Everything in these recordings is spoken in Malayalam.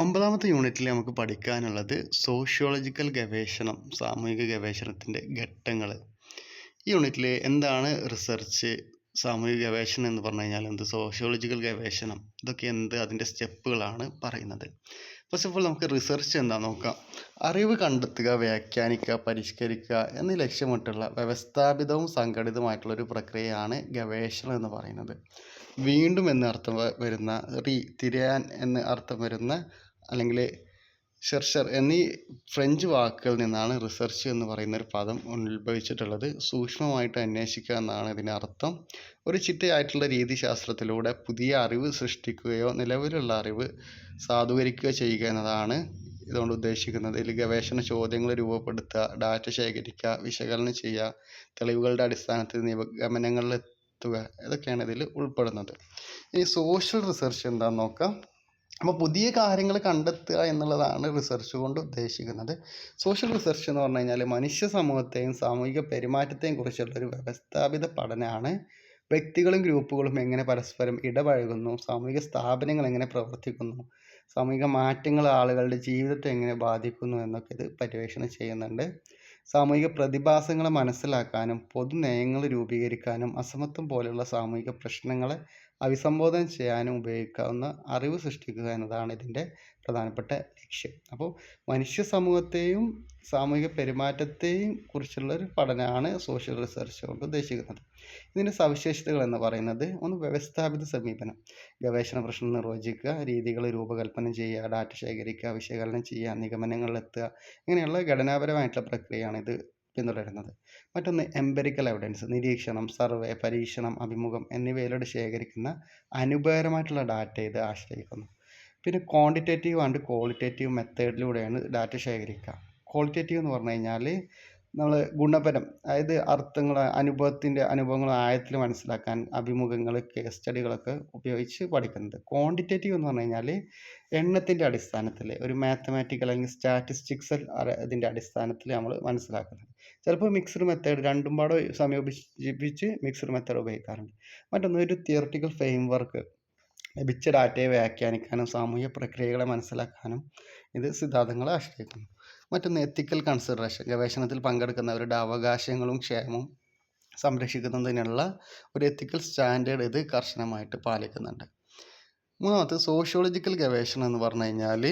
ഒമ്പതാമത്തെ യൂണിറ്റിൽ നമുക്ക് പഠിക്കാനുള്ളത് സോഷ്യോളജിക്കൽ ഗവേഷണം സാമൂഹിക ഗവേഷണത്തിന്റെ ഘട്ടങ്ങൾ ഈ യൂണിറ്റിൽ എന്താണ് റിസർച്ച് സാമൂഹിക ഗവേഷണം എന്ന് പറഞ്ഞു കഴിഞ്ഞാൽ എന്ത്? സോഷ്യോളജിക്കൽ ഗവേഷണം. ഇതൊക്കെ എന്ത്? അതിന്റെ സ്റ്റെപ്പുകളാണ് പറയുന്നത്. ഫസ്റ്റ് ഓഫ് ഓൾ നമുക്ക് റിസർച്ച് എന്താ നോക്കാം. അറിവ് കണ്ടെത്തുക വ്യാഖ്യാനിക്കുക പരിഷ്കരിക്കുക എന്നീ ലക്ഷ്യമിട്ടുള്ള വ്യവസ്ഥാപിതവും സംഘടിതമായിട്ടുള്ള ഒരു പ്രക്രിയയാണ് ഗവേഷണം എന്ന് പറയുന്നത്. വീണ്ടും എന്ന് അർത്ഥം വരുന്ന റീ തിരയാൻ എന്ന് അർത്ഥം വരുന്ന അല്ലെങ്കിൽ ഷെർഷർ എന്നീ ഫ്രഞ്ച് വാക്കുകളിൽ നിന്നാണ് റിസർച്ച് എന്ന് പറയുന്ന ഒരു പദം ഉത്ഭവിച്ചിട്ടുള്ളത്. സൂക്ഷ്മമായിട്ട് അന്വേഷിക്കുക എന്നാണ് ഇതിന്റെ അർത്ഥം. ഒരു ചിട്ടയായിട്ടുള്ള രീതിശാസ്ത്രത്തിലൂടെ പുതിയ അറിവ് സൃഷ്ടിക്കുകയോ നിലവിലുള്ള അറിവ് സാധൂകരിക്കുക ചെയ്യുക എന്നതാണ് ഇതുകൊണ്ട് ഉദ്ദേശിക്കുന്നത്. ഇതിൽ ഗവേഷണ ചോദ്യങ്ങൾ രൂപപ്പെടുത്തുക ഡാറ്റ ശേഖരിക്കുക വിശകലനം ചെയ്യുക തെളിവുകളുടെ അടിസ്ഥാനത്തിൽ നിഗമനങ്ങളിലെത്തുക ഇതൊക്കെയാണ് ഇതിൽ ഉൾപ്പെടുന്നത്. ഈ സോഷ്യൽ റിസർച്ച് എന്താണെന്ന് നോക്കാം. അപ്പോൾ പുതിയ കാര്യങ്ങൾ കണ്ടെത്തുക എന്നുള്ളതാണ് റിസർച്ച് കൊണ്ട് ഉദ്ദേശിക്കുന്നത്. സോഷ്യൽ റിസർച്ച് എന്ന് പറഞ്ഞു കഴിഞ്ഞാൽ മനുഷ്യ സമൂഹത്തെയും സാമൂഹിക പെരുമാറ്റത്തെയും കുറിച്ചുള്ള ഒരു വ്യവസ്ഥാപിത പഠനമാണ്. വ്യക്തികളും ഗ്രൂപ്പുകളും എങ്ങനെ പരസ്പരം ഇടപഴകുന്നു സാമൂഹിക സ്ഥാപനങ്ങൾ എങ്ങനെ പ്രവർത്തിക്കുന്നു സാമൂഹിക മാറ്റങ്ങൾ ആളുകളുടെ ജീവിതത്തെ എങ്ങനെ ബാധിക്കുന്നു എന്നൊക്കെ ഇത് പര്യവേക്ഷണം ചെയ്യുന്നുണ്ട്. സാമൂഹിക പ്രതിഭാസങ്ങളെ മനസ്സിലാക്കാനും പൊതു നയങ്ങൾ രൂപീകരിക്കാനും അസമത്വം പോലെയുള്ള സാമൂഹിക പ്രശ്നങ്ങളെ അഭിസംബോധന ചെയ്യാനും ഉപയോഗിക്കാവുന്ന അറിവ് സൃഷ്ടിക്കുക എന്നതാണ് ഇതിന്റെ പ്രധാനപ്പെട്ട ലക്ഷ്യം. അപ്പോൾ മനുഷ്യ സമൂഹത്തെയും സാമൂഹിക പെരുമാറ്റത്തെയും കുറിച്ചുള്ള ഒരു പഠനമാണ് സോഷ്യൽ റിസർച്ച് കൊണ്ട് ഉദ്ദേശിക്കുന്നത്. ഇതിന്റെ സവിശേഷതകൾ എന്ന് പറയുന്നത് ഒന്ന് വ്യവസ്ഥാപിത സമീപനം. ഗവേഷണ പ്രശ്നം നിർവചിക്കുക രീതികൾ രൂപകൽപ്പന ചെയ്യുക ഡാറ്റ ശേഖരിക്കുക വിശകലനം ചെയ്യുക നിഗമനങ്ങളിലെത്തുക ഇങ്ങനെയുള്ള ഘടനാപരമായിട്ടുള്ള പ്രക്രിയയാണ് ഇത് പിന്തുടരുന്നത്. മറ്റൊന്ന് എംപെരിക്കൽ എവിഡൻസ് നിരീക്ഷണം സർവേ പരീക്ഷണം അഭിമുഖം എന്നിവയിലൂടെ ശേഖരിക്കുന്ന അനുഭവകരമായിട്ടുള്ള ഡാറ്റ ഇത് ആശ്രയിക്കുന്നു. പിന്നെ ക്വാണ്ടിറ്റേറ്റീവ് ആൻഡ് ക്വാളിറ്റേറ്റീവ് മെത്തേഡിലൂടെയാണ് ഡാറ്റ ശേഖരിക്കുക. ക്വാളിറ്റേറ്റീവ് എന്ന് പറഞ്ഞു കഴിഞ്ഞാൽ നമ്മൾ ഗുണപരം അതായത് അർത്ഥങ്ങൾ അനുഭവത്തിന്റെ അനുഭവങ്ങൾ ആഴത്തിൽ മനസ്സിലാക്കാൻ അഭിമുഖങ്ങൾ കേസ് സ്റ്റഡികളൊക്കെ ഉപയോഗിച്ച് പഠിക്കുന്നത്. ക്വാണ്ടിറ്റേറ്റീവ് എന്ന് പറഞ്ഞു കഴിഞ്ഞാൽ എണ്ണത്തിന്റെ അടിസ്ഥാനത്തിൽ ഒരു മാത്തമാറ്റിക്കൽ അല്ലെങ്കിൽ സ്റ്റാറ്റിസ്റ്റിക്സൽ ഇതിന്റെ അടിസ്ഥാനത്തിൽ നമ്മൾ മനസ്സിലാക്കുന്നത്. ചിലപ്പോൾ മിക്സഡ് മെത്തേഡ് രണ്ടും പാടെ സംയോജിപ്പിച്ച് മിക്സഡ് മെത്തേഡ് ഉപയോഗിക്കാറുണ്ട്. മറ്റൊന്ന് ഒരു തിയറട്ടിക്കൽ ഫ്രെയിം വർക്ക് ലഭിച്ച ഡാറ്റയെ വ്യാഖ്യാനിക്കാനും സാമൂഹ്യ പ്രക്രിയകളെ മനസ്സിലാക്കാനും ഇത് സിദ്ധാന്തങ്ങളെ ആശ്രയിക്കുന്നു. മറ്റൊന്ന് എത്തിക്കൽ കൺസിഡറേഷൻ ഗവേഷണത്തിൽ പങ്കെടുക്കുന്നവരുടെ അവകാശങ്ങളും ക്ഷേമവും സംരക്ഷിക്കുന്നതിനുള്ള ഒരു എത്തിക്കൽ സ്റ്റാൻഡേർഡ് ഇത് കർശനമായിട്ട് പാലിക്കുന്നുണ്ട്. മൂന്നാമത്തെ സോഷ്യോളജിക്കൽ ഗവേഷണം എന്ന് പറഞ്ഞു കഴിഞ്ഞാൽ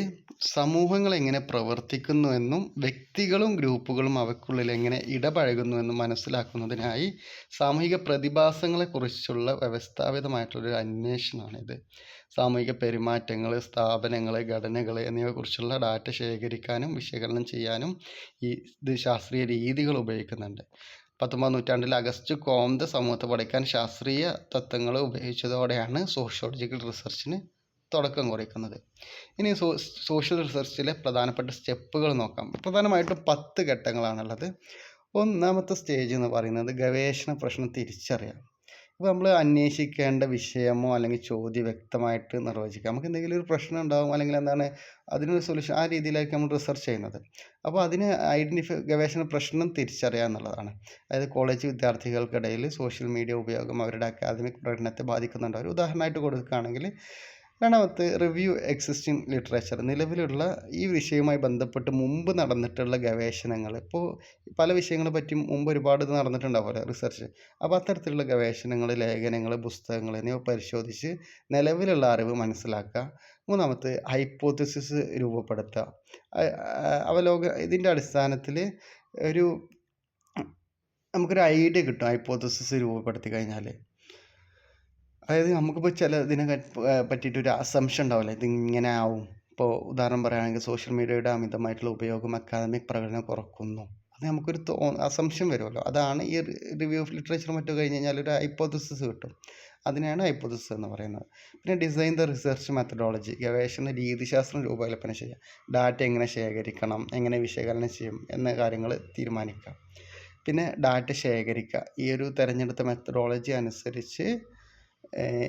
സമൂഹങ്ങൾ എങ്ങനെ പ്രവർത്തിക്കുന്നു എന്നും വ്യക്തികളും ഗ്രൂപ്പുകളും അവയ്ക്കുള്ളിൽ എങ്ങനെ ഇടപഴകുന്നു എന്നും മനസ്സിലാക്കുന്നതിനായി സാമൂഹിക പ്രതിഭാസങ്ങളെക്കുറിച്ചുള്ള വ്യവസ്ഥാപിതമായിട്ടുള്ളൊരു അന്വേഷണമാണിത് സാമൂഹിക പെരുമാറ്റങ്ങൾ സ്ഥാപനങ്ങൾ ഘടനകൾ എന്നിവയെക്കുറിച്ചുള്ള ഡാറ്റ ശേഖരിക്കാനും വിശകലനം ചെയ്യാനും ഈ ഇത് ശാസ്ത്രീയ രീതികൾ ഉപയോഗിക്കുന്നുണ്ട്. പത്തൊമ്പതാം നൂറ്റാണ്ടിൽ അഗസ്റ്റ് കോംത് സമൂഹത്തെ പഠിക്കാൻ ശാസ്ത്രീയ തത്വങ്ങൾ ഉപയോഗിച്ചതോടെയാണ് സോഷ്യോളജിക്കൽ റിസർച്ചിന് തുടക്കം കുറിക്കുന്നത്. ഇനി സോ സോഷ്യൽ റിസർച്ചിലെ പ്രധാനപ്പെട്ട സ്റ്റെപ്പുകൾ നോക്കാം. പ്രധാനമായിട്ടും പത്ത് ഘട്ടങ്ങളാണുള്ളത്. ഒന്നാമത്തെ സ്റ്റേജ് എന്ന് പറയുന്നത് ഗവേഷണ പ്രശ്നം തിരിച്ചറിയാം ഇപ്പോൾ നമ്മൾ അന്വേഷിക്കേണ്ട വിഷയമോ അല്ലെങ്കിൽ ചോദ്യം വ്യക്തമായിട്ട് നിർവചിക്കാം. നമുക്ക് എന്തെങ്കിലും ഒരു പ്രശ്നം ഉണ്ടാകും അല്ലെങ്കിൽ എന്താണ് അതിനൊരു സൊല്യൂഷൻ ആ രീതിയിലേക്ക് നമ്മൾ റിസർച്ച് ചെയ്യുന്നത്. അപ്പോൾ അതിന് ഐഡന്റിഫൈ ഗവേഷണ പ്രശ്നം തിരിച്ചറിയുക എന്നുള്ളതാണ്. അതായത് കോളേജ് വിദ്യാർത്ഥികൾക്കിടയിൽ സോഷ്യൽ മീഡിയ ഉപയോഗം അവരുടെ അക്കാദമിക് പ്രകടനത്തെ ബാധിക്കുന്നുണ്ടോ. ഒരു ഉദാഹരണമായിട്ട് കൊടുക്കുകയാണെങ്കിൽ രണ്ടാമത്തെ റിവ്യൂ എക്സിസ്റ്റിംഗ് ലിറ്ററേച്ചർ നിലവിലുള്ള ഈ വിഷയവുമായി ബന്ധപ്പെട്ട് മുമ്പ് നടന്നിട്ടുള്ള ഗവേഷണങ്ങൾ. ഇപ്പോൾ പല വിഷയങ്ങളെ പറ്റിയും മുമ്പ് ഒരുപാട് ഇത് നടന്നിട്ടുണ്ടാവുമല്ലോ റിസർച്ച് അപ്പോൾ അത്തരത്തിലുള്ള ഗവേഷണങ്ങൾ ലേഖനങ്ങൾ പുസ്തകങ്ങൾ എന്നിവ പരിശോധിച്ച് നിലവിലുള്ള അറിവ് മനസ്സിലാക്കുക. മൂന്നാമത്തെ ഹൈപ്പോത്തിസിസ് രൂപപ്പെടുത്തുക. അവലോക ഇതിന്റെ അടിസ്ഥാനത്തിൽ ഒരു നമുക്കൊരു ഐഡിയ കിട്ടും ഹൈപ്പോത്തസിസ് രൂപപ്പെടുത്തി കഴിഞ്ഞാൽ അതായത് നമുക്കിപ്പോൾ ചില ഇതിനെ പറ്റിയിട്ട് ഒരു അസംഷൻ ഉണ്ടാവില്ല. ഇതിങ്ങനെ ആവും. ഇപ്പോൾ ഉദാഹരണം പറയുകയാണെങ്കിൽ സോഷ്യൽ മീഡിയയുടെ അമിതമായിട്ടുള്ള ഉപയോഗം അക്കാദമിക് പ്രകടനം കുറക്കുന്നു. അത് നമുക്കൊരു തോ അസംഷൻ വരുമല്ലോ. അതാണ് ഈ റിവ്യൂ ഓഫ് ലിറ്ററേച്ചർ മറ്റു കഴിഞ്ഞ് കഴിഞ്ഞാൽ ഒരു ഹൈപ്പോതിസിസ് കിട്ടും. അതിനെയാണ് ഹൈപ്പോതിസിസ് എന്ന് പറയുന്നത്. പിന്നെ ഡിസൈൻ ദ റിസർച്ച് മെത്തഡോളജി ഗവേഷണ രീതിശാസ്ത്രം രൂപകൽപ്പന ചെയ്യുക ഡാറ്റ എങ്ങനെ ശേഖരിക്കണം എങ്ങനെ വിശകലനം ചെയ്യും എന്ന കാര്യങ്ങൾ തീരുമാനിക്കുക പിന്നെ ഡാറ്റ ശേഖരിക്കുക. ഈ ഒരു തിരഞ്ഞെടുത്ത മെത്തഡോളജി അനുസരിച്ച്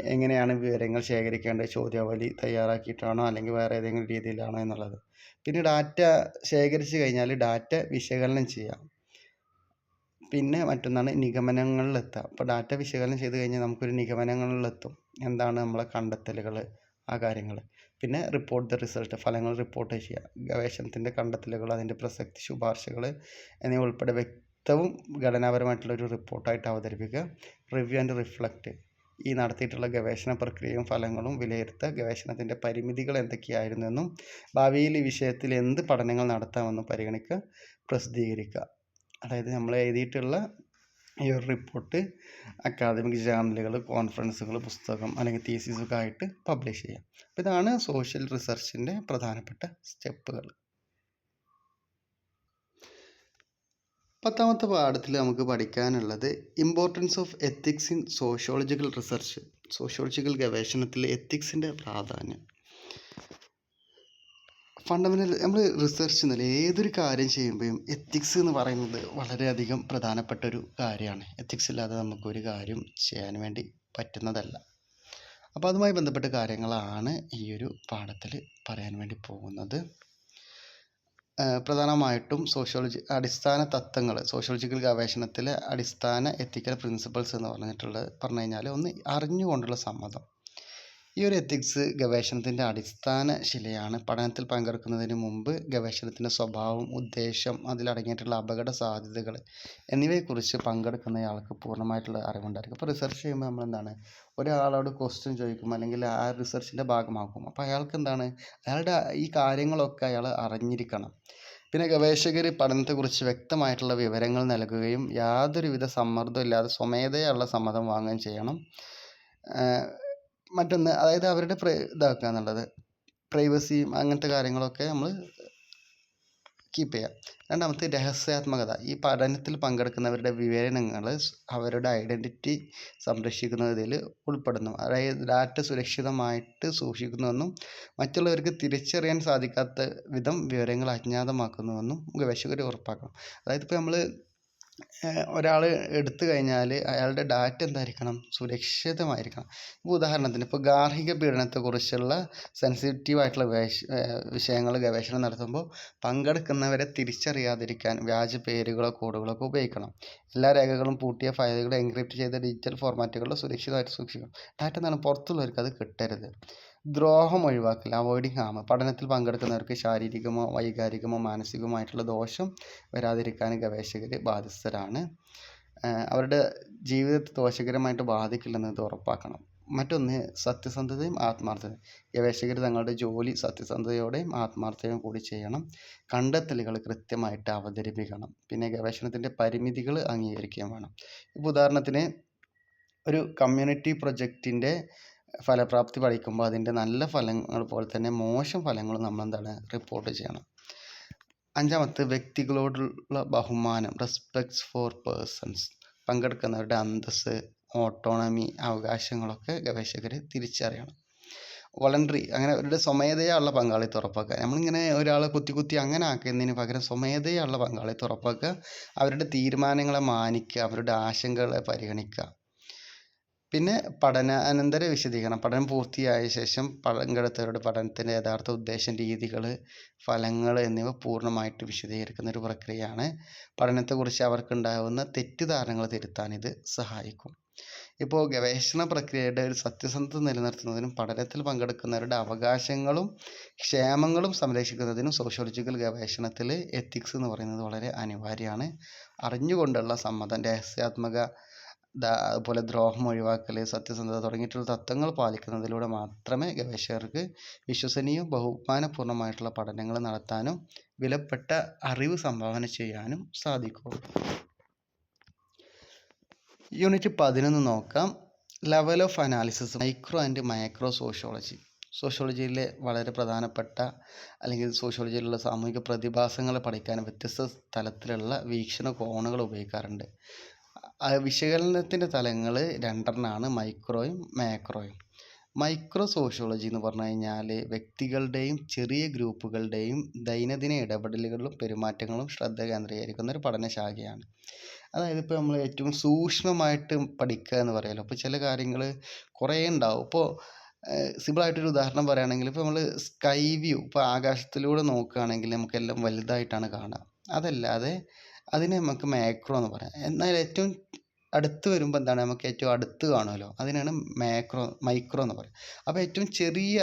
എങ്ങനെയാണ് വിവരങ്ങൾ ശേഖരിക്കേണ്ടത് ചോദ്യാവലി തയ്യാറാക്കിയിട്ടാണോ അല്ലെങ്കിൽ വേറെ ഏതെങ്കിലും രീതിയിലാണോ എന്നുള്ളത്. പിന്നെ ഡാറ്റ ശേഖരിച്ചു കഴിഞ്ഞാൽ ഡാറ്റ വിശകലനം ചെയ്യാം. പിന്നെ മറ്റൊന്നാണ് നിഗമനങ്ങളിലെത്തുക അപ്പോൾ ഡാറ്റ വിശകലനം ചെയ്ത് കഴിഞ്ഞാൽ നമുക്കൊരു നിഗമനങ്ങളിലെത്തും. എന്താണ് നമ്മളെ കണ്ടെത്തലുകൾ ആ കാര്യങ്ങൾ പിന്നെ റിപ്പോർട്ട് ദ റിസൾട്ട് ഫലങ്ങൾ റിപ്പോർട്ട് ചെയ്യുക. ഗവേഷണത്തിന്റെ കണ്ടെത്തലുകൾ അതിന്റെ പ്രസക്തി ശുപാർശകൾ എന്നിവ ഉൾപ്പെടെ വ്യക്തവും ഘടനാപരമായിട്ടുള്ള ഒരു റിപ്പോർട്ടായിട്ട് അവതരിപ്പിക്കുക. റിവ്യൂ ആൻഡ് റിഫ്ലക്റ്റ് ഈ നടത്തിയിട്ടുള്ള ഗവേഷണ പ്രക്രിയയും ഫലങ്ങളും വിലയിരുത്തുക ഗവേഷണത്തിന്റെ പരിമിതികൾ എന്തൊക്കെയായിരുന്നെന്നും ഭാവിയിൽ ഈ വിഷയത്തിൽ എന്ത് പഠനങ്ങൾ നടത്താമെന്നും പരിഗണിക്കുക പ്രസിദ്ധീകരിക്കുക അതായത് നമ്മൾ എഴുതിയിട്ടുള്ള ഈ ഒരു റിപ്പോർട്ട് അക്കാദമിക് ജേർണലുകൾ കോൺഫറൻസുകൾ പുസ്തകം അല്ലെങ്കിൽ തീസിസൊക്കെ ആയിട്ട് പബ്ലിഷ് ചെയ്യാം. അപ്പോൾ ഇതാണ് സോഷ്യൽ റിസർച്ചിന്റെ പ്രധാനപ്പെട്ട സ്റ്റെപ്പുകൾ പത്താമത്തെ പാഠത്തിൽ നമുക്ക് പഠിക്കാനുള്ളത് importance of ethics in sociological research sociological ഗവേഷണത്തിൽ എത്തിക്സിന്റെ പ്രാധാന്യം. ഫണ്ടമെന്റൽ നമ്മൾ റിസർച്ച് എന്നല്ല ഏതൊരു കാര്യം ചെയ്യുമ്പോഴും എത്തിക്സ് എന്ന് പറയുന്നത് വളരെയധികം പ്രധാനപ്പെട്ട ഒരു കാര്യമാണ്. എത്തിക്സ് ഇല്ലാതെ നമുക്കൊരു കാര്യം ചെയ്യാൻ വേണ്ടി പറ്റുന്നതല്ല. അപ്പോൾ അതുമായി ബന്ധപ്പെട്ട കാര്യങ്ങളാണ് ഈ ഒരു പാഠത്തിൽ പറയാൻ വേണ്ടി പോകുന്നത്. പ്രധാനമായിട്ടും സോഷ്യോളജി അടിസ്ഥാന തത്വങ്ങൾ സോഷ്യോളജിക്കൽ ഗവേഷണത്തിലെ അടിസ്ഥാന എത്തിക്കൽ പ്രിൻസിപ്പിൾസ് എന്ന് പറഞ്ഞിട്ടുള്ളത് പറഞ്ഞു കഴിഞ്ഞാൽ ഒന്ന് അറിഞ്ഞുകൊണ്ടുള്ള സമ്മതം. ഈ ഒരു എത്തിക്സ് ഗവേഷണത്തിന്റെ അടിസ്ഥാന ശിലയാണ് പഠനത്തിൽ പങ്കെടുക്കുന്നതിന് മുമ്പ് ഗവേഷണത്തിന്റെ സ്വഭാവം ഉദ്ദേശം അതിലടങ്ങിയിട്ടുള്ള അപകട സാധ്യതകൾ എന്നിവയെക്കുറിച്ച് പങ്കെടുക്കുന്നയാൾക്ക് പൂർണമായിട്ടുള്ള അറിവുണ്ടായിരിക്കും. അപ്പോൾ റിസർച്ച് ചെയ്യുമ്പോൾ നമ്മൾ എന്താണ് ഒരാളോട് ക്വസ്റ്റ്യൻ ചോദിക്കും അല്ലെങ്കിൽ ആ റിസർച്ചിന്റെ ഭാഗമാക്കും. അപ്പോൾ അയാൾക്ക് എന്താണ് അയാളുടെ ഈ കാര്യങ്ങളൊക്കെ അയാൾ അറിഞ്ഞിരിക്കണം. പിന്നെ ഗവേഷകർ പഠനത്തെക്കുറിച്ച് വ്യക്തമായിട്ടുള്ള വിവരങ്ങൾ നൽകുകയും യാതൊരുവിധ സമ്മർദ്ദമില്ലാതെ സ്വമേധയുള്ള സമ്മതം വാങ്ങുകയും ചെയ്യണം. മറ്റൊന്ന് അതായത് അവരുടെ പ്രൈ ഇതാക്കുക എന്നുള്ളത്. പ്രൈവസിയും അങ്ങനത്തെ കാര്യങ്ങളൊക്കെ നമ്മൾ കീപ്പ് ചെയ്യുക. രണ്ടാമത്തെ രഹസ്യാത്മകത. ഈ പഠനത്തിൽ പങ്കെടുക്കുന്നവരുടെ വിവരണങ്ങൾ അവരുടെ ഐഡന്റിറ്റി സംരക്ഷിക്കുന്നതിൽ ഉൾപ്പെടുന്നു. അതായത് ഡാറ്റ സുരക്ഷിതമായിട്ട് സൂക്ഷിക്കുന്നുവെന്നും മറ്റുള്ളവർക്ക് തിരിച്ചറിയാൻ സാധിക്കാത്ത വിധം വിവരങ്ങൾ അജ്ഞാതമാക്കുന്നുവെന്നും ഗവേഷകർ ഉറപ്പാക്കണം. അതായത് ഇപ്പോൾ നമ്മൾ ഒരാൾ എടുത്തു കഴിഞ്ഞാൽ അയാളുടെ ഡാറ്റ എന്തായിരിക്കണം? സുരക്ഷിതമായിരിക്കണം. ഇപ്പോൾ ഉദാഹരണത്തിന് ഇപ്പോൾ ഗാർഹിക പീഡനത്തെക്കുറിച്ചുള്ള സെൻസിറ്റീവ് ആയിട്ടുള്ള വിഷയങ്ങൾ ഗവേഷണം നടത്തുമ്പോൾ പങ്കെടുക്കുന്നവരെ തിരിച്ചറിയാതിരിക്കാൻ വ്യാജ പേരുകളോ കോഡുകളോ ഒക്കെ ഉപയോഗിക്കണം. എല്ലാ രേഖകളും പൂട്ടിയ ഫയലുകൾ എൻക്രിപ്റ്റ് ചെയ്ത ഡിജിറ്റൽ ഫോർമാറ്റുകളിൽ സുരക്ഷിതമായിട്ട് സൂക്ഷിക്കണം. ഡാറ്റ എന്താണ് പുറത്തുള്ളവർക്ക് അത് കിട്ടരുത്. ദ്രോഹം ഒഴിവാക്കൽ അവോയ്ഡിങ് ഹാം പഠനത്തിൽ പങ്കെടുക്കുന്നവർക്ക് ശാരീരികമോ വൈകാരികമോ മാനസികമായിട്ടുള്ള ദോഷം വരാതിരിക്കാൻ ഗവേഷകർ ബാധ്യസ്ഥരാണ്. അവരുടെ ജീവിതത്തെ ദോഷകരമായിട്ട് ബാധിക്കില്ലെന്നത് ഉറപ്പാക്കണം. മറ്റൊന്ന് സത്യസന്ധതയും ആത്മാർത്ഥതയും. ഗവേഷകർ തങ്ങളുടെ ജോലി സത്യസന്ധതയോടെയും ആത്മാർത്ഥതയും കൂടി ചെയ്യണം. കണ്ടെത്തലുകൾ കൃത്യമായിട്ട് അവതരിപ്പിക്കണം. പിന്നെ ഗവേഷണത്തിന്റെ പരിമിതികൾ അംഗീകരിക്കുകയും വേണം. ഇപ്പോൾ ഉദാഹരണത്തിന് ഒരു കമ്മ്യൂണിറ്റി പ്രൊജക്റ്റിന്റെ ഫലപ്രാപ്തി പഠിക്കുമ്പോൾ അതിന്റെ നല്ല ഫലങ്ങൾ പോലെ തന്നെ മോശം ഫലങ്ങളും നമ്മൾ എന്താണ് റിപ്പോർട്ട് ചെയ്യണം. അഞ്ചാമത്തെ വ്യക്തികളോടുള്ള ബഹുമാനം റെസ്പെക്ട്സ് ഫോർ പേഴ്സൺസ് പങ്കെടുക്കുന്നവരുടെ അന്തസ്സ് ഓട്ടോണമി അവകാശങ്ങളൊക്കെ ഗവേഷകർ തിരിച്ചറിയണം. വളണ്ടറി അങ്ങനെ അവരുടെ സ്വമേധയുള്ള പങ്കാളിത്തം ഉറപ്പാക്കുക നമ്മളിങ്ങനെ ഒരാളെ കുത്തി കുത്തി അങ്ങനെ ആക്കുന്നതിന് പകരം സ്വമേധയുള്ള പങ്കാളിത്തം ഉറപ്പാക്കുക അവരുടെ തീരുമാനങ്ങളെ മാനിക്കുക അവരുടെ ആശങ്കകളെ പരിഗണിക്കുക. പിന്നെ പഠനാനന്തര വിശദീകരണം. പഠനം പൂർത്തിയായ ശേഷം പങ്കെടുത്തവരുടെ പഠനത്തിന്റെ യഥാർത്ഥ ഉദ്ദേശം രീതികൾ ഫലങ്ങൾ എന്നിവ പൂർണമായിട്ട് വിശദീകരിക്കുന്ന ഒരു പ്രക്രിയയാണ്. പഠനത്തെക്കുറിച്ച് അവർക്കുണ്ടാകുന്ന തെറ്റിദ്ധാരണകൾ തിരുത്താൻ ഇത് സഹായിക്കും. ഇപ്പോൾ ഗവേഷണ പ്രക്രിയയുടെ ഒരു സത്യസന്ധത നിലനിർത്തുന്നതിനും പഠനത്തിൽ പങ്കെടുക്കുന്നവരുടെ അവകാശങ്ങളും ക്ഷേമങ്ങളും സംരക്ഷിക്കുന്നതിനും സോഷ്യോളജിക്കൽ ഗവേഷണത്തിൽ എത്തിക്സ് എന്ന് പറയുന്നത് വളരെ അനിവാര്യമാണ്. അറിഞ്ഞുകൊണ്ടുള്ള സമ്മതം രഹസ്യാത്മക അതുപോലെ ദ്രോഹം ഒഴിവാക്കൽ സത്യസന്ധത തുടങ്ങിയിട്ടുള്ള തത്വങ്ങൾ പാലിക്കുന്നതിലൂടെ മാത്രമേ ഗവേഷകർക്ക് വിശ്വസനീയവും ബഹുമാനപൂർണമായിട്ടുള്ള പഠനങ്ങൾ നടത്താനും വിലപ്പെട്ട അറിവ് സംഭാവന ചെയ്യാനും സാധിക്കുകയുള്ളൂ യൂണിറ്റ് പതിനൊന്ന് നോക്കാം. Level of analysis micro and micro sociology സോഷ്യോളജിയിലെ വളരെ പ്രധാനപ്പെട്ട അല്ലെങ്കിൽ സോഷ്യോളജിയിലുള്ള സാമൂഹിക പ്രതിഭാസങ്ങളെ പഠിക്കാൻ വ്യത്യസ്ത തലത്തിലുള്ള വീക്ഷണ കോണുകൾ ഉപയോഗിക്കാറുണ്ട്. വിശകലനത്തിന്റെ തലങ്ങൾ രണ്ടെണ്ണമാണ് മൈക്രോയും മാക്രോയും. മൈക്രോ സോഷ്യോളജി എന്ന് പറഞ്ഞു കഴിഞ്ഞാൽ വ്യക്തികളുടെയും ചെറിയ ഗ്രൂപ്പുകളുടെയും ദൈനംദിന ഇടപെടലുകളിലും പെരുമാറ്റങ്ങളും ശ്രദ്ധ കേന്ദ്രീകരിക്കുന്ന ഒരു പഠനശാഖയാണ്. അതായത് ഇപ്പോൾ നമ്മൾ ഏറ്റവും സൂക്ഷ്മമായിട്ട് പഠിക്കുക എന്ന് പറയുമല്ലോ അപ്പോൾ ചില കാര്യങ്ങൾ കുറേ ഉണ്ടാവും. ഇപ്പോൾ സിമ്പിളായിട്ടൊരു ഉദാഹരണം പറയുകയാണെങ്കിൽ ഇപ്പോൾ നമ്മൾ സ്കൈ വ്യൂ ഇപ്പോൾ ആകാശത്തിലൂടെ നോക്കുകയാണെങ്കിൽ നമുക്കെല്ലാം വലുതായിട്ടാണ് കാണുക അതല്ലാതെ അതിനെ നമുക്ക് മാക്രോ എന്ന് പറയാം. എന്നാൽ ഏറ്റവും അടുത്ത് വരുമ്പോൾ എന്താണ് നമുക്ക് ഏറ്റവും അടുത്ത് കാണുമല്ലോ? അതിനാണ് മാക്രോ മൈക്രോ എന്ന് പറയുന്നത്. അപ്പോൾ ഏറ്റവും ചെറിയ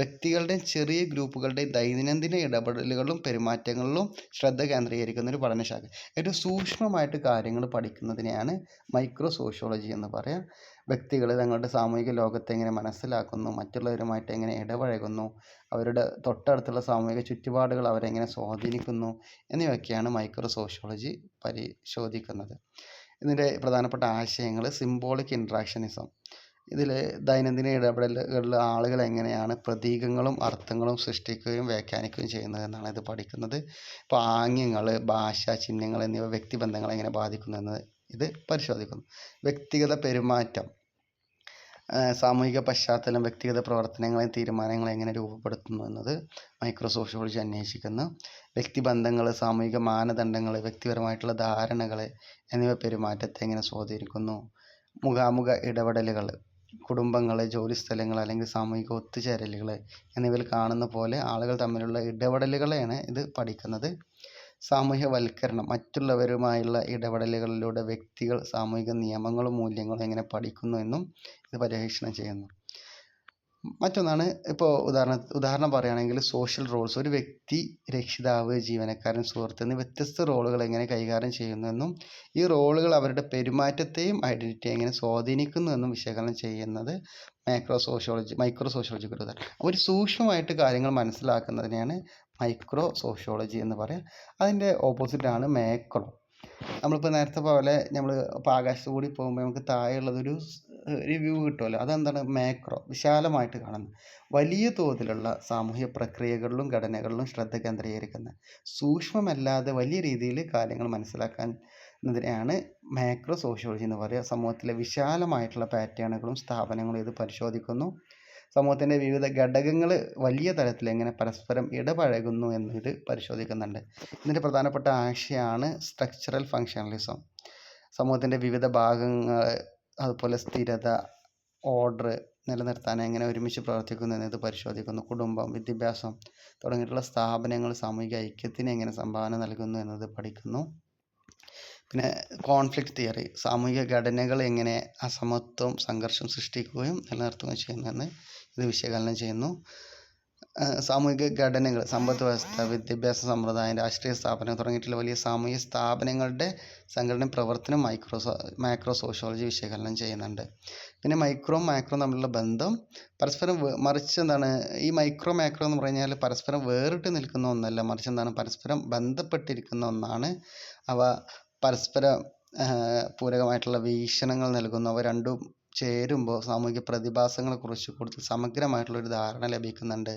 വ്യക്തികളുടെയും ചെറിയ ഗ്രൂപ്പുകളുടെയും ദൈനംദിന ഇടപെടലുകളിലും പെരുമാറ്റങ്ങളിലും ശ്രദ്ധ കേന്ദ്രീകരിക്കുന്ന ഒരു പഠനശാഖ. ഏറ്റവും സൂക്ഷ്മമായിട്ട് കാര്യങ്ങൾ പഠിക്കുന്നതിനെയാണ് മൈക്രോ സോഷ്യോളജി എന്ന് പറയാം. വ്യക്തികൾ തങ്ങളുടെ സാമൂഹിക ലോകത്തെ എങ്ങനെ മനസ്സിലാക്കുന്നു മറ്റുള്ളവരുമായിട്ട് എങ്ങനെ ഇടപഴകുന്നു അവരുടെ തൊട്ടടുത്തുള്ള സാമൂഹിക ചുറ്റുപാടുകൾ അവരെങ്ങനെ സ്വാധീനിക്കുന്നു എന്നിവയൊക്കെയാണ് മൈക്രോ സോഷ്യോളജി പരിശോധിക്കുന്നത്. ഇതിന്റെ പ്രധാനപ്പെട്ട ആശയങ്ങൾ സിംബോളിക് ഇൻട്രാക്ഷനിസം ഇതിൽ ദൈനംദിന ഇടപെടലുകളിൽ ആളുകൾ എങ്ങനെയാണ് പ്രതീകങ്ങളും അർത്ഥങ്ങളും സൃഷ്ടിക്കുകയും വ്യാഖ്യാനിക്കുകയും ചെയ്യുന്നത് എന്നാണ് ഇത് പഠിക്കുന്നത്. ഇപ്പോൾ ആംഗ്യങ്ങൾ ഭാഷ ചിഹ്നങ്ങൾ എന്നിവ വ്യക്തിബന്ധങ്ങളെ എങ്ങനെ ബാധിക്കുന്നു എന്നത് ഇത് പരിശോധിക്കുന്നു. വ്യക്തിഗത പെരുമാറ്റം സാമൂഹിക പശ്ചാത്തലം വ്യക്തിഗത പ്രവർത്തനങ്ങളെയും തീരുമാനങ്ങളെ എങ്ങനെ രൂപപ്പെടുത്തുന്നു എന്നത് മൈക്രോ സോഷ്യോളജി അന്വേഷിക്കുന്നു. വ്യക്തിബന്ധങ്ങൾ സാമൂഹിക മാനദണ്ഡങ്ങൾ വ്യക്തിപരമായിട്ടുള്ള ധാരണകൾ എന്നിവ പെരുമാറ്റത്തെ എങ്ങനെ സ്വാധീനിക്കുന്നു? മുഖാമുഖ ഇടപെടലുകൾ കുടുംബങ്ങൾ ജോലിസ്ഥലങ്ങൾ അല്ലെങ്കിൽ സാമൂഹിക ഒത്തുചേരലുകൾ എന്നിവയിൽ കാണുന്ന പോലെ ആളുകൾ തമ്മിലുള്ള ഇടപെടലുകളെയാണ് ഇത് പഠിക്കുന്നത്. സാമൂഹ്യവൽക്കരണം മറ്റുള്ളവരുമായുള്ള ഇടപെടലുകളിലൂടെ വ്യക്തികൾ സാമൂഹിക നിയമങ്ങളും മൂല്യങ്ങളും എങ്ങനെ പഠിക്കുന്നു എന്നും ഇത് പര്യവേക്ഷണം ചെയ്യുന്നു. മറ്റൊന്നാണ് ഇപ്പോൾ ഉദാഹരണ ഉദാഹരണം പറയുകയാണെങ്കിൽ സോഷ്യൽ റോൾസ് ഒരു വ്യക്തി രക്ഷിതാവ് ജീവനക്കാരൻ സുഹൃത്ത് എന്നീ വ്യത്യസ്ത റോളുകൾ എങ്ങനെ കൈകാര്യം ചെയ്യുന്നു എന്നും ഈ റോളുകൾ അവരുടെ പെരുമാറ്റത്തെയും ഐഡന്റിറ്റിയെ എങ്ങനെ സ്വാധീനിക്കുന്നു എന്നും വിശകലനം ചെയ്യുന്നത് മൈക്രോ സോഷ്യോളജി മൈക്രോ സോഷ്യോളജിക്കൽ ഉദാഹരണം. ഒരു സൂക്ഷ്മമായിട്ട് കാര്യങ്ങൾ മനസ്സിലാക്കുന്നതിനെയാണ് മൈക്രോ സോഷ്യോളജി എന്ന് പറയാം. അതിന്റെ ഓപ്പോസിറ്റാണ് മാക്രോ. നമ്മളിപ്പോൾ നേരത്തെ പോലെ നമ്മൾ ഇപ്പോൾ ആകാശത്ത് കൂടി പോകുമ്പോൾ നമുക്ക് താഴെയുള്ളതൊരു ഒരു വ്യൂ കിട്ടുമല്ലോ. അതെന്താണ്? മാക്രോ. വിശാലമായിട്ട് കാണുന്നത്. വലിയ തോതിലുള്ള സാമൂഹ്യ പ്രക്രിയകളിലും ഘടനകളിലും ശ്രദ്ധ കേന്ദ്രീകരിക്കുന്നത്. സൂക്ഷ്മമല്ലാതെ വലിയ രീതിയിൽ കാര്യങ്ങൾ മനസ്സിലാക്കാൻ എന്നതിനെയാണ് മാക്രോ സോഷ്യോളജി എന്ന് പറയുക. സമൂഹത്തിലെ വിശാലമായിട്ടുള്ള പാറ്റേണുകളും സ്ഥാപനങ്ങളും ഇത് പരിശോധിക്കുന്നു. സമൂഹത്തിന്റെ വിവിധ ഘടകങ്ങൾ വലിയ തലത്തിൽ എങ്ങനെ പരസ്പരം ഇടപഴകുന്നു എന്നത് പരിശോധിക്കുന്നുണ്ട്. ഇതിന്റെ പ്രധാനപ്പെട്ട ആശയമാണ് സ്ട്രക്ചറൽ ഫങ്ഷണലിസം സമൂഹത്തിന്റെ വിവിധ ഭാഗങ്ങൾ അതുപോലെ സ്ഥിരത ഓർഡർ നിലനിർത്താൻ എങ്ങനെ ഒരുമിച്ച് പ്രവർത്തിക്കുന്നു എന്നത് പരിശോധിക്കുന്നു. കുടുംബം വിദ്യാഭ്യാസം തുടങ്ങിയിട്ടുള്ള സ്ഥാപനങ്ങൾ സാമൂഹിക ഐക്യത്തിന് എങ്ങനെ സംഭാവന നൽകുന്നു എന്നത് പഠിക്കുന്നു. പിന്നെ കോൺഫ്ലിക്റ്റ് തിയറി സാമൂഹിക ഘടനകൾ എങ്ങനെ അസമത്വം സംഘർഷം സൃഷ്ടിക്കുകയും നിലനിർത്തുകയും ചെയ്യുന്നുവെന്ന് ഇത് വിശകലനം ചെയ്യുന്നു. സാമൂഹിക ഘടനകൾ സമ്പദ് വ്യവസ്ഥ വിദ്യാഭ്യാസ സമ്പ്രദായം രാഷ്ട്രീയ സ്ഥാപനം തുടങ്ങിയിട്ടുള്ള വലിയ സാമൂഹിക സ്ഥാപനങ്ങളുടെ സംഘടന പ്രവർത്തനം മൈക്രോ മാക്രോ സോഷ്യോളജി വിശകലനം ചെയ്യുന്നുണ്ട്. പിന്നെ മൈക്രോ മാക്രോ തമ്മിലുള്ള ബന്ധം പരസ്പരം മറിച്ച് എന്താണ് ഈ മൈക്രോ മാക്രോ എന്ന് പറഞ്ഞാൽ പരസ്പരം വേറിട്ട് നിൽക്കുന്ന ഒന്നല്ല മറിച്ച് എന്താണ് പരസ്പരം ബന്ധപ്പെട്ടിരിക്കുന്ന ഒന്നാണ്. അവ പരസ്പരം പൂരകമായിട്ടുള്ള വീക്ഷണങ്ങൾ നൽകുന്നു. അവ രണ്ടും ചേരുമ്പോൾ സാമൂഹിക പ്രതിഭാസങ്ങളെക്കുറിച്ച് കൂടുതൽ സമഗ്രമായിട്ടുള്ളൊരു ധാരണ ലഭിക്കുന്നുണ്ട്.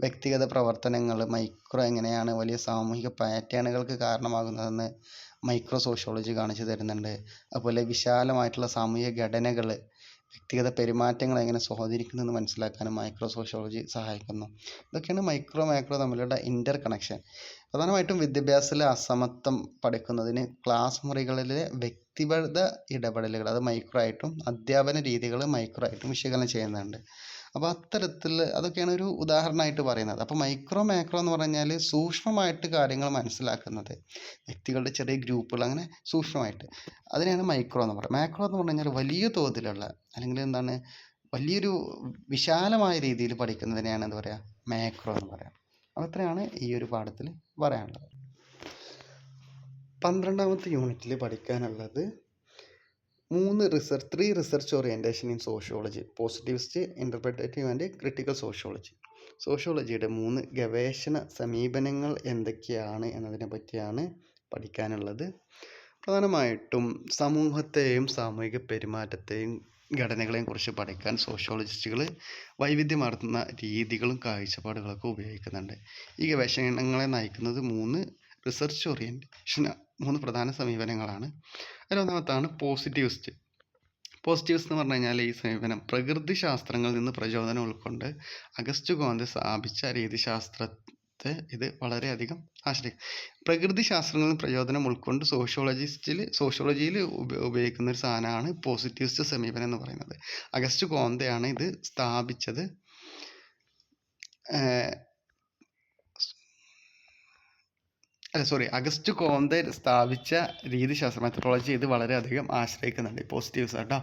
വ്യക്തിഗത പ്രവർത്തനങ്ങൾ മൈക്രോ എങ്ങനെയാണ് വലിയ സാമൂഹിക പാറ്റേണുകൾക്ക് കാരണമാകുന്നതെന്ന് മൈക്രോ സോഷ്യോളജി കാണിച്ചു തരുന്നുണ്ട്. അതുപോലെ വിശാലമായിട്ടുള്ള സാമൂഹിക ഘടനകൾ വ്യക്തിഗത പെരുമാറ്റങ്ങൾ എങ്ങനെ സ്വാധീനിക്കുന്നു എന്ന് മനസ്സിലാക്കാനും മൈക്രോ സോഷ്യോളജി സഹായിക്കുന്നു. ഇതൊക്കെയാണ് മൈക്രോ മാക്രോ തമ്മിലുള്ള ഇന്റർ കണക്ഷൻ പ്രധാനമായിട്ടും വിദ്യാഭ്യാസത്തിലെ അസമത്വം പഠിക്കുന്നതിന് ക്ലാസ് മുറികളിലെ വ്യക്തിഗത ഇടപെടലുകൾ അത് മൈക്രോ ആയിട്ടും അധ്യാപന രീതികൾ മൈക്രോ ആയിട്ടും വിശകലനം ചെയ്യുന്നുണ്ട്. അപ്പോൾ അത്തരത്തിൽ അതൊക്കെയാണ് ഒരു ഉദാഹരണമായിട്ട് പറയുന്നത്. അപ്പോൾ മൈക്രോ മാക്രോ എന്ന് പറഞ്ഞാൽ സൂക്ഷ്മമായിട്ട് കാര്യങ്ങൾ മനസ്സിലാക്കുന്നത്. വ്യക്തികളുടെ ചെറിയ ഗ്രൂപ്പുകൾ അങ്ങനെ സൂക്ഷ്മമായിട്ട്. അതിനെയാണ് മൈക്രോ എന്ന് പറയുന്നത്. മാക്രോ എന്ന് പറഞ്ഞു കഴിഞ്ഞാൽ വലിയ തോതിലുള്ള അല്ലെങ്കിൽ എന്താണ് വലിയൊരു വിശാലമായ രീതിയിൽ പഠിക്കുന്നതിനെയാണ് എന്താ പറയുക? മാക്രോ എന്ന് പറയാം അത്രയാണ് ഈ ഒരു പാഠത്തിൽ പറയാനുള്ളത്. പന്ത്രണ്ടാമത്തെ യൂണിറ്റിൽ പഠിക്കാനുള്ളത് മൂന്ന് research three research orientation in sociology positivist interpretative and critical sociology സോഷ്യോളജിയുടെ മൂന്ന് ഗവേഷണ സമീപനങ്ങൾ എന്തൊക്കെയാണ് എന്നതിനെ പറ്റിയാണ് പഠിക്കാനുള്ളത്. പ്രധാനമായിട്ടും സമൂഹത്തെയും സാമൂഹിക പെരുമാറ്റത്തെയും ഘടനകളെയും കുറിച്ച് പഠിക്കാൻ സോഷ്യോളജിസ്റ്റുകൾ വൈവിധ്യമാർന്ന രീതികളും കാഴ്ചപ്പാടുകളൊക്കെ ഉപയോഗിക്കുന്നുണ്ട്. ഈ ഗവേഷണങ്ങളെ നയിക്കുന്നത് മൂന്ന് റിസർച്ച് ഓറിയന്റേഷൻ മൂന്ന് പ്രധാന സമീപനങ്ങളാണ്. അതിലൊന്നാമത്താണ് പോസിറ്റിവിസ്റ്റ് പോസിറ്റീവ്സ് എന്ന് പറഞ്ഞു കഴിഞ്ഞാൽ ഈ സമീപനം പ്രകൃതി ശാസ്ത്രങ്ങളിൽ നിന്ന് പ്രചോദനം ഉൾക്കൊണ്ട് അഗസ്റ്റ് കോന്ത് സ്ഥാപിച്ച രീതിശാസ്ത്രത്തെ ഇത് വളരെയധികം ആശ്രയിക്കും. പ്രകൃതി ശാസ്ത്രങ്ങളിൽ നിന്ന് പ്രചോദനം ഉൾക്കൊണ്ട് സോഷ്യോളജിസ്റ്റിൽ സോഷ്യോളജിയിൽ ഉപയോഗിക്കുന്ന ഒരു സാധനമാണ് പോസിറ്റിവിസ്റ്റ് സമീപനം എന്ന് പറയുന്നത്. അഗസ്റ്റ് കോന്തയാണ് ഇത് സ്ഥാപിച്ചത്. അല്ല സോറി അഗസ്റ്റ് കോന്തെ സ്ഥാപിച്ച രീതിശാസ്ത്രം മെത്തഡോളജി ഇത് വളരെയധികം ആശ്രയിക്കുന്നുണ്ട് പോസിറ്റീവ്സ് കേട്ടോ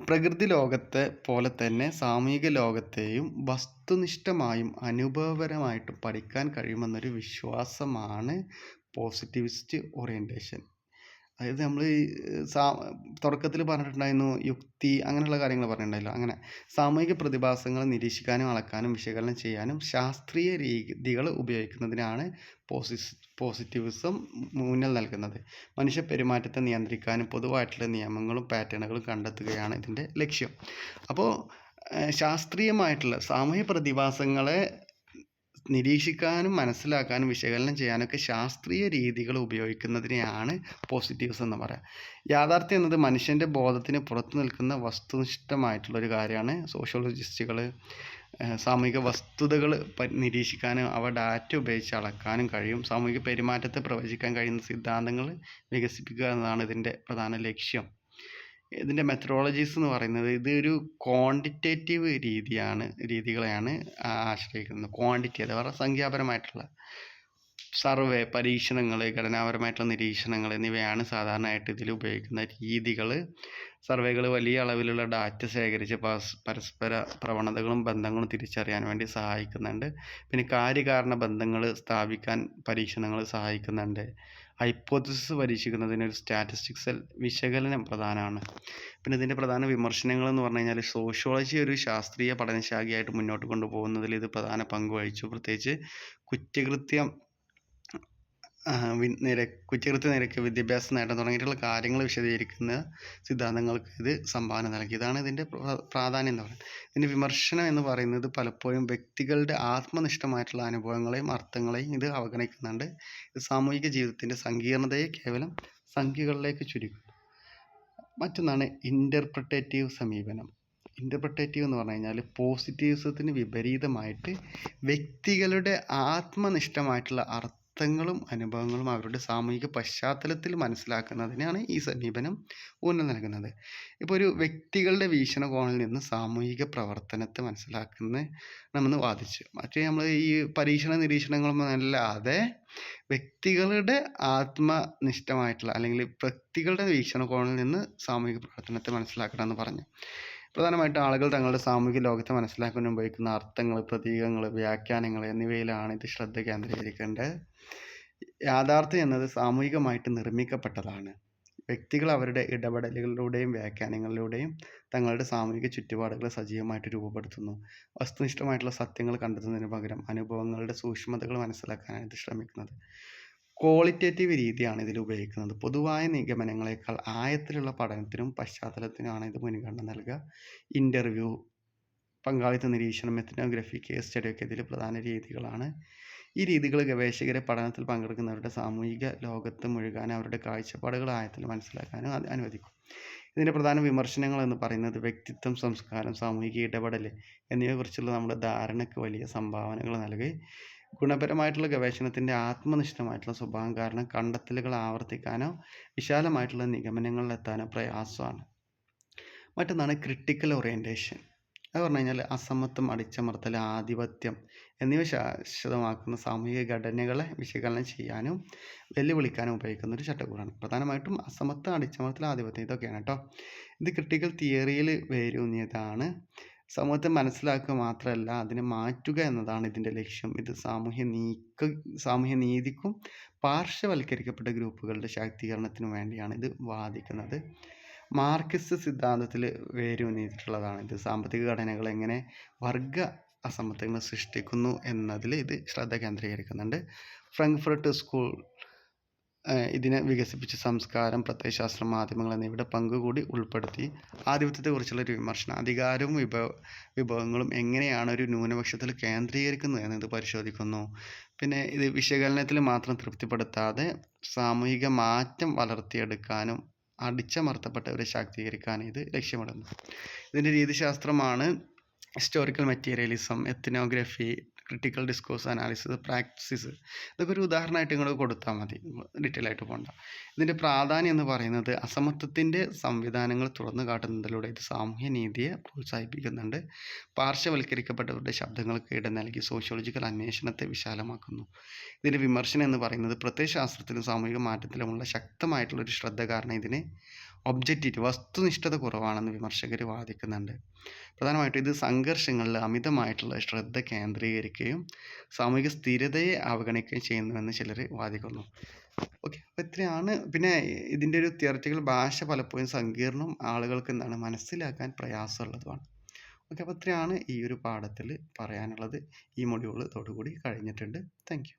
പ്രകൃതി ലോകത്തെ പോലെ തന്നെ സാമൂഹിക ലോകത്തെയും വസ്തുനിഷ്ഠമായും അനുഭവപരമായിട്ടും പഠിക്കാൻ കഴിയുമെന്നൊരു വിശ്വാസമാണ് പോസിറ്റിവിസ്റ്റ് ഓറിയന്റേഷൻ അതായത് നമ്മൾ സാ തുടക്കത്തിൽ പറഞ്ഞിട്ടുണ്ടായിരുന്നു യുക്തി അങ്ങനെയുള്ള കാര്യങ്ങൾ പറഞ്ഞിട്ടുണ്ടായല്ലോ. അങ്ങനെ സാമൂഹിക പ്രതിഭാസങ്ങൾ നിരീക്ഷിക്കാനും അളക്കാനും വിശകലനം ചെയ്യാനും ശാസ്ത്രീയ രീതികൾ ഉപയോഗിക്കുന്നതിനാണ് പോസിസ് പോസിറ്റിവിസം ഊന്നൽ നൽകുന്നത്. മനുഷ്യ പെരുമാറ്റത്തെ നിയന്ത്രിക്കാനും പൊതുവായിട്ടുള്ള നിയമങ്ങളും പാറ്റേണുകളും കണ്ടെത്തുകയാണ് ഇതിന്റെ ലക്ഷ്യം. അപ്പോൾ ശാസ്ത്രീയമായിട്ടുള്ള സാമൂഹിക പ്രതിഭാസങ്ങളെ നിരീക്ഷിക്കാനും മനസ്സിലാക്കാനും വിശകലനം ചെയ്യാനൊക്കെ ശാസ്ത്രീയ രീതികൾ ഉപയോഗിക്കുന്നതിനെയാണ് പോസിറ്റീവ്സ് എന്ന് പറയുക യാഥാർത്ഥ്യം എന്നത് മനുഷ്യന്റെ ബോധത്തിന് പുറത്തു നിൽക്കുന്ന വസ്തുനിഷ്ഠമായിട്ടുള്ളൊരു കാര്യമാണ്. സോഷ്യോളജിസ്റ്റുകൾ സാമൂഹിക വസ്തുതകൾ നിരീക്ഷിക്കാനും അവ ഡാറ്റ ഉപയോഗിച്ച് അളക്കാനും കഴിയും. സാമൂഹിക പെരുമാറ്റത്തെ പ്രവചിക്കാൻ കഴിയുന്ന സിദ്ധാന്തങ്ങൾ വികസിപ്പിക്കുക എന്നതാണ് ഇതിന്റെ പ്രധാന ലക്ഷ്യം. ഇതിന്റെ മെത്തഡോളജീസ് എന്ന് പറയുന്നത് ഇതൊരു ക്വാണ്ടിറ്റേറ്റീവ് രീതിയാണ് രീതികളെയാണ് ആശ്രയിക്കുന്നത്. ക്വാണ്ടിറ്റി അഥവാ സംഖ്യാപരമായിട്ടുള്ള സർവേ പരീക്ഷണങ്ങൾ ഘടനാപരമായിട്ടുള്ള നിരീക്ഷണങ്ങൾ എന്നിവയാണ് സാധാരണയായിട്ട് ഇതിൽ ഉപയോഗിക്കുന്ന രീതികൾ. സർവേകൾ വലിയ അളവിലുള്ള ഡാറ്റ ശേഖരിച്ച് പരസ്പര പ്രവണതകളും ബന്ധങ്ങളും തിരിച്ചറിയാൻ വേണ്ടി സഹായിക്കുന്നുണ്ട്. പിന്നെ കാര്യകാരണ ബന്ധങ്ങൾ സ്ഥാപിക്കാൻ പരീക്ഷണങ്ങൾ സഹായിക്കുന്നുണ്ട്. ഹൈപ്പോത്തിസിസ് പരീക്ഷിക്കുന്നതിന് ഒരു സ്റ്റാറ്റിസ്റ്റിക്സൽ വിശകലനം പ്രധാനമാണ്. പിന്നെ ഇതിന്റെ പ്രധാന വിമർശനങ്ങൾ എന്ന് പറഞ്ഞു കഴിഞ്ഞാൽ സോഷ്യോളജി ഒരു ശാസ്ത്രീയ പഠനശാഖയായിട്ട് മുന്നോട്ട് കൊണ്ടുപോകുന്നതിൽ ഇത് പ്രധാന പങ്ക് വഹിച്ചു. പ്രത്യേകിച്ച് കുറ്റകൃത്യം നിര കുറ്റകൃത്യ നിരക്ക് വിദ്യാഭ്യാസ നേട്ടം തുടങ്ങിയിട്ടുള്ള കാര്യങ്ങൾ വിശദീകരിക്കുന്ന സിദ്ധാന്തങ്ങൾക്ക് ഇത് സംഭാവന നൽകി. ഇതാണ് ഇതിന്റെ പ്രാധാന്യം എന്ന് പറയുന്നത്. ഇതിന്റെ വിമർശനം എന്ന് പറയുന്നത് പലപ്പോഴും വ്യക്തികളുടെ ആത്മനിഷ്ഠമായിട്ടുള്ള അനുഭവങ്ങളെയും അർത്ഥങ്ങളെയും ഇത് അവഗണിക്കുന്നുണ്ട്. ഇത് സാമൂഹിക ജീവിതത്തിന്റെ സങ്കീർണതയെ കേവലം സംഖ്യകളിലേക്ക് ചുരുക്കുന്നു. മറ്റൊന്നാണ് ഇന്റർപ്രിട്ടേറ്റീവ് സമീപനം. ഇന്റർപ്രിട്ടേറ്റീവ് എന്ന് പറഞ്ഞു കഴിഞ്ഞാൽ പോസിറ്റീവിസത്തിന് വിപരീതമായിട്ട് വ്യക്തികളുടെ ആത്മനിഷ്ഠമായിട്ടുള്ള അർത്ഥങ്ങളും അനുഭവങ്ങളും അവരുടെ സാമൂഹിക പശ്ചാത്തലത്തിൽ മനസ്സിലാക്കുന്നതിനാണ് ഈ സമീപനം ഊന്നൽ നൽകുന്നത്. ഇപ്പോൾ ഒരു വ്യക്തികളുടെ വീക്ഷണകോണിൽ നിന്ന് സാമൂഹിക പ്രവർത്തനത്തെ മനസ്സിലാക്കുന്ന നമ്മൾ വാദിച്ചു. മറ്റേ നമ്മൾ ഈ പരീക്ഷണ നിരീക്ഷണങ്ങളൊന്നും അല്ലാതെ വ്യക്തികളുടെ ആത്മനിഷ്ഠമായിട്ടുള്ള അല്ലെങ്കിൽ വ്യക്തികളുടെ വീക്ഷണകോണിൽ നിന്ന് സാമൂഹിക പ്രവർത്തനത്തെ മനസ്സിലാക്കണം എന്ന് പറഞ്ഞു. പ്രധാനമായിട്ടും ആളുകൾ തങ്ങളുടെ സാമൂഹിക ലോകത്തെ മനസ്സിലാക്കാൻ ഉപയോഗിക്കുന്ന അർത്ഥങ്ങൾ പ്രതീകങ്ങൾ വ്യാഖ്യാനങ്ങൾ എന്നിവയിലാണ് ഇത് ശ്രദ്ധ കേന്ദ്രീകരിക്കേണ്ടത്. യാഥാർത്ഥ്യം എന്നത് സാമൂഹികമായിട്ട് നിർമ്മിക്കപ്പെട്ടതാണ്. വ്യക്തികൾ അവരുടെ ഇടപെടലുകളിലൂടെയും വ്യാഖ്യാനങ്ങളിലൂടെയും തങ്ങളുടെ സാമൂഹിക ചുറ്റുപാടുകളെ സജീവമായിട്ട് രൂപപ്പെടുത്തുന്നു. വസ്തുനിഷ്ഠമായിട്ടുള്ള സത്യങ്ങൾ കണ്ടെത്തുന്നതിന് പകരം അനുഭവങ്ങളുടെ സൂക്ഷ്മതകൾ മനസ്സിലാക്കാനാണ് ഇത് ശ്രമിക്കുന്നത്. ക്വാളിറ്റേറ്റീവ് രീതിയാണ് ഇതിൽ ഉപയോഗിക്കുന്നത്. പൊതുവായ നിഗമനങ്ങളെക്കാൾ ആഴത്തിലുള്ള പഠനത്തിനും പശ്ചാത്തലത്തിനുമാണ് ഇത് മുൻഗണന നൽകുക. ഇന്റർവ്യൂ പങ്കാളിത്ത നിരീക്ഷണം എത്തനോഗ്രഫി കേസ് സ്റ്റഡിയൊക്കെ ഇതിൽ പ്രധാന രീതികളാണ്. ഈ രീതികൾ ഗവേഷകരെ പഠനത്തിൽ പങ്കെടുക്കുന്നവരുടെ സാമൂഹിക ലോകത്ത് മുഴുകാൻ അവരുടെ കാഴ്ചപ്പാടുകൾ ആഴത്തിൽ മനസ്സിലാക്കാനും അനുവദിക്കും. ഇതിന്റെ പ്രധാന വിമർശനങ്ങൾ എന്ന് പറയുന്നത് വ്യക്തിത്വം സംസ്കാരം സാമൂഹിക ഇടപെടൽ എന്നിവയെക്കുറിച്ചുള്ള നമ്മുടെ ധാരണയ്ക്ക് വലിയ സംഭാവനകൾ നൽകി. ഗുണപരമായിട്ടുള്ള ഗവേഷണത്തിന്റെ ആത്മനിഷ്ഠമായിട്ടുള്ള സ്വഭാവം കാരണം കണ്ടെത്തലുകൾ ആവർത്തിക്കാനോ വിശാലമായിട്ടുള്ള നിഗമനങ്ങളിലെത്താനോ പ്രയാസമാണ്. മറ്റൊന്നാണ് ക്രിട്ടിക്കൽ ഓറിയന്റേഷൻ അത് പറഞ്ഞു കഴിഞ്ഞാൽ അസമത്വം അടിച്ചമർത്തൽ ആധിപത്യം എന്നിവ ശാശ്വതമാക്കുന്ന സാമൂഹിക ഘടനകളെ വിശകലനം ചെയ്യാനും വെല്ലുവിളിക്കാനും ഉപയോഗിക്കുന്ന ഒരു ചട്ടക്കൂടാണ്. പ്രധാനമായിട്ടും അസമത്വം അടിച്ചമർത്തൽ ആധിപത്യം ഇതൊക്കെയാണ് കേട്ടോ. ഇത് ക്രിട്ടിക്കൽ തിയറിയിൽ വേരൂന്നിയതാണ്. സമൂഹത്തെ മനസ്സിലാക്കുക മാത്രമല്ല അതിനെ മാറ്റുക എന്നതാണ് ഇതിന്റെ ലക്ഷ്യം. ഇത് സാമൂഹ്യ നീക്ക സാമൂഹ്യ നീതിക്കും പാർശ്വവൽക്കരിക്കപ്പെട്ട ഗ്രൂപ്പുകളുടെ ശാക്തീകരണത്തിനും വേണ്ടിയാണ് ഇത് വാദിക്കുന്നത്. മാർക്സിസ്റ്റ് സിദ്ധാന്തത്തിൽ വേരൂന്നിയിട്ടുള്ളതാണ് ഇത് സാമ്പത്തിക ഘടനകൾ എങ്ങനെ വർഗ അസമത്വങ്ങൾ സൃഷ്ടിക്കുന്നു എന്നതിൽ ഇത് ശ്രദ്ധ കേന്ദ്രീകരിക്കുന്നുണ്ട്. ഫ്രാങ്ക്ഫർട്ട് സ്കൂൾ ഇതിനെ വികസിപ്പിച്ച സംസ്കാരം പ്രത്യയശാസ്ത്രം മാധ്യമങ്ങൾ എന്നിവയുടെ പങ്ക് കൂടി ഉൾപ്പെടുത്തി. ആധിപത്യത്തെക്കുറിച്ചുള്ള ഒരു വിമർശനം. അധികാരവും വിഭവ വിഭവങ്ങളും എങ്ങനെയാണ് ഒരു ന്യൂനപക്ഷത്തിൽ കേന്ദ്രീകരിക്കുന്നത് ഇത് പരിശോധിക്കുന്നു. പിന്നെ ഇത് വിശകലനത്തിൽ മാത്രം തൃപ്തിപ്പെടുത്താതെ സാമൂഹിക മാറ്റം വളർത്തിയെടുക്കാനും അടിച്ചമർത്തപ്പെട്ടവരെ ശാക്തീകരിക്കാൻ ഇത് ലക്ഷ്യമിടുന്നു. ഇതിന്റെ രീതിശാസ്ത്രമാണ് historical materialism ethnography critical discourse analysis practice ഇതൊക്കെ ഒരു ഉദാഹരണമായിട്ട് നിങ്ങൾ കൊടുത്താൽ മതി. ഡീറ്റെയിൽ ആയിട്ട് പോകണ്ട ഇതിന്റെ പ്രാധാന്യം എന്ന് പറയുന്നത് അസമത്വത്തിന്റെ സംവിധാനങ്ങൾ തുറന്നു കാട്ടുന്നതിലൂടെ ഇത് സാമൂഹ്യ നീതിയെ പ്രോത്സാഹിപ്പിക്കുന്നുണ്ട്. പാർശ്വവൽക്കരിക്കപ്പെട്ടവരുടെ ശബ്ദങ്ങൾക്ക് ഇടം നൽകി സോഷ്യോളജിക്കൽ അന്വേഷണത്തെ വിശാലമാക്കുന്നു. ഇതിന്റെ വിമർശനം എന്ന് പറയുന്നത് പ്രത്യയശാസ്ത്രത്തിലും സാമൂഹിക മാറ്റത്തിലുമുള്ള ശക്തമായിട്ടുള്ള ഒരു ശ്രദ്ധ കാരണം ഇതിന് ഒബ്ജക്റ്റിവിറ്റി വസ്തുനിഷ്ഠത കുറവാണെന്ന് വിമർശകർ വാദിക്കുന്നുണ്ട്. പ്രധാനമായിട്ടും ഇത് സംഘർഷങ്ങളിൽ അമിതമായിട്ടുള്ള ശ്രദ്ധ കേന്ദ്രീകരിക്കുകയും സാമൂഹിക സ്ഥിരതയെ അവഗണിക്കുകയും ചെയ്യുന്നുവെന്ന് ചിലർ വാദിക്കുന്നു. ഓക്കെ അപ്പോൾ ഇത്രയാണ്. പിന്നെ ഇതിന്റെ ഒരു തിയററ്റിക്കൽ ഭാഷ പലപ്പോഴും സങ്കീർണം ആളുകൾക്ക് എന്താണ് മനസ്സിലാക്കാൻ പ്രയാസമുള്ളതുമാണ്. ഓക്കെ അപ്പോൾ ഇത്രയാണ് ഈ ഒരു പാഠത്തിൽ പറയാനുള്ളത്. ഈ മൊഡ്യൂൾ ഇതോടുകൂടി കഴിഞ്ഞിട്ടുണ്ട്. താങ്ക്